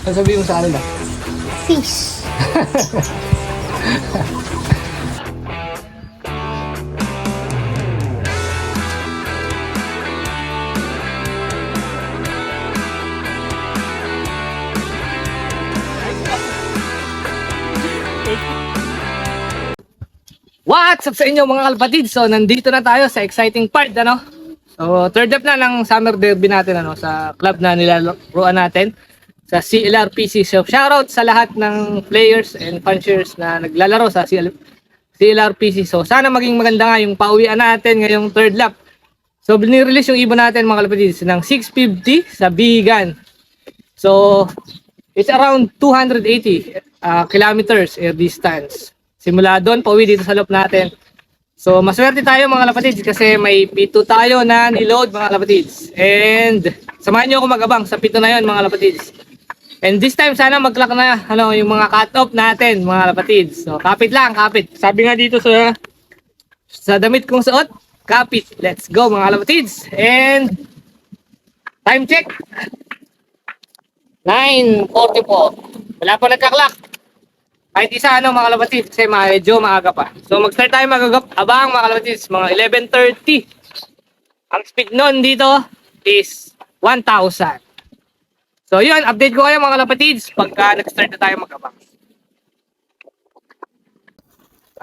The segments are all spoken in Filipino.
Ano sabihin mo sa kanila? Fish. What's up sa inyo mga kalpatid? So, nandito na tayo sa exciting part, ano? So, third up na ng summer derby natin, ano? Sa club na nilaruan natin. Sa CLRPC. So, shoutout sa lahat ng players and fanshiers na naglalaro sa CL CLRPC. So, sana maging maganda nga yung pauwian natin ngayong third lap. So, binirelease yung ibon natin mga kalpatid ng 650 sa Bigan. So, it's around 280 uh, kilometers air distance. Simula doon, pauwi dito sa loop natin. So, maswerte tayo mga kapatids kasi may pito tayo na niload mga kapatids. And, samahan nyo ako magabang sa pito na yon mga kapatids. And this time, sana mag-clock na ano, yung mga cut-off natin mga kapatids. So, kapit lang, kapit. Sabi nga dito sa sa damit kong suot, kapit. Let's go mga kapatids. And, time check. 9.44. Wala pa nagka-clock. Kahit isa ano mga kalabatis kasi medyo maaga pa. So mag-start tayo magagap abang mga kalabatis mga 11.30. Ang speed nun dito is 1,000. So yun, update ko kayo mga kalapatids pagka nag-start na tayo magabang.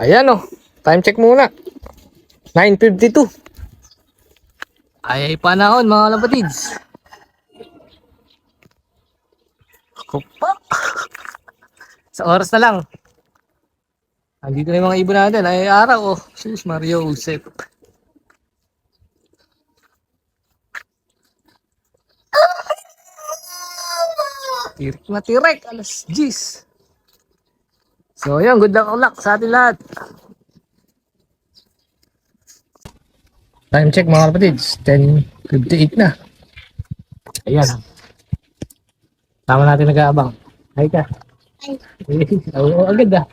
Ayan oh, time check muna. 9.52. Ay, panahon mga kalapatids. Ako pa. Sa oras na lang. Andito na yung mga ibon natin. Ay araw oh. Sus Mario Joseph. Tirik na tirek. Alas 10. So yun, good luck, luck sa atin lahat. Time check mga kapatids. 10.58 na. Ayan. Tama natin nag-aabang. Hay ka. Oo, agad ah.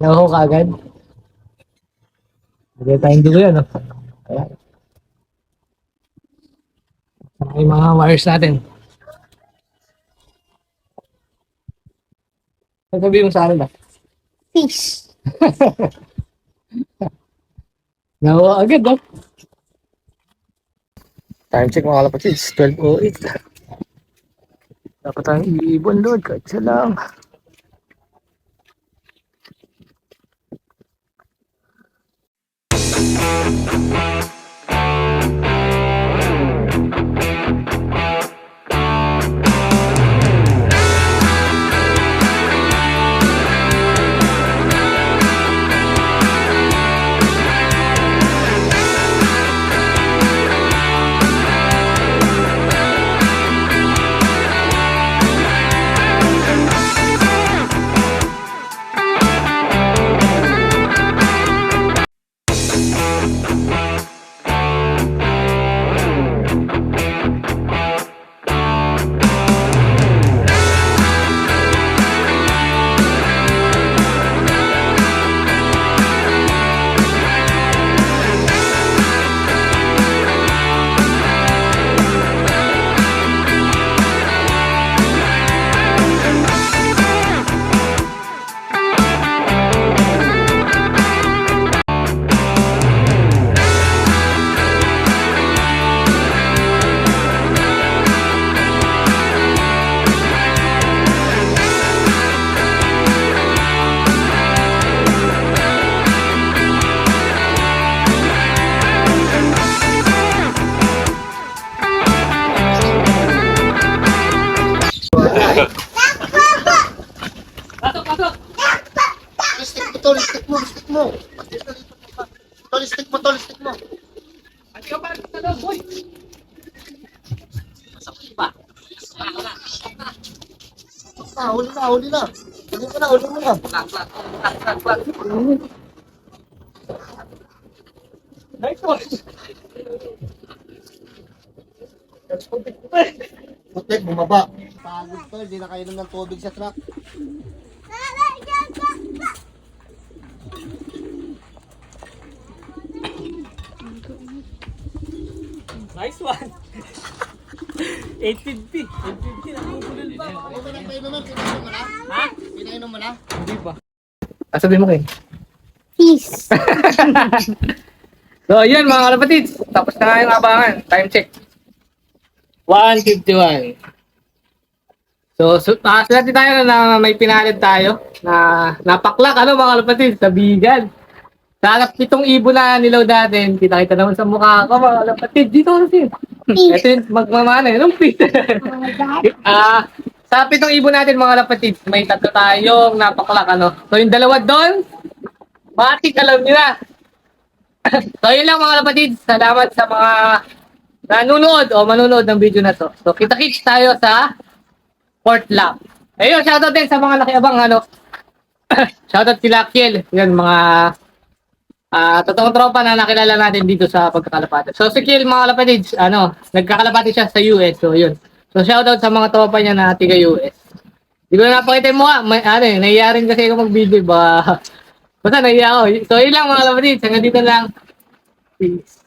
Naho ka agad. Agad tayong dulo yan, oh. Ayan. Yung mga wires natin. Ano sabihin mo sa akin ba? Fish. Naho agad ah. Time check mga kalapatids, 12.08. Dapat tayong iibon, Lord, kahit isa lang. Pasok, pasok! Stick mo, tol, stick mo, stick mo. Tol, stick mo, tol, stick mo. Ati ka pa sa loob, boy! Ah, huli na, huli na. Huli mo na, huli mo na. Nice one! Putik, bumaba. Pagod tol, hindi na kainom ng tubig sa truck. Nice one! 850. 850 na bubulol pa. Ano ba nang painom mo? Pinainom mo na? Ha? Pinainom mo na? Hindi pa. Ah, sabi mo kayo. Fish. So, yun mga kalapatids. Tapos na nga yung abangan. Time check. 151. So, so uh, swerte tayo na may pinalid tayo na napaklak, ano mga kalapatids, sa bigan. Sa pitong ibon na nilaw natin, kita-kita naman sa mukha ko mga kalapatids. Dito kasi. Ito yung magmamana, yun ang pit. Ah, sa pitong ibon natin mga kalapatids, may tatlo tayong napaklak, ano. So, yung dalawa doon, matik alam nila. so, yun lang mga kapatid. Salamat sa mga nanonood o manunood ng video na to. So, kita-kits tayo sa Port Lap. Ayun, shoutout din sa mga nakiabang, ano. shoutout sila Kiel. Yan, mga ah totoong tropa na nakilala natin dito sa pagkakalapati. So, si Kiel, mga kapatid, ano, nagkakalapati siya sa US. So, yun. So, shoutout sa mga tropa niya na tiga US. Hindi ko na napakita yung mukha. May, ano eh, nahiya rin kasi ako mag-video ba. Basta nahiya ako. So, yun lang mga kapatid. Hanggang dito lang. Peace.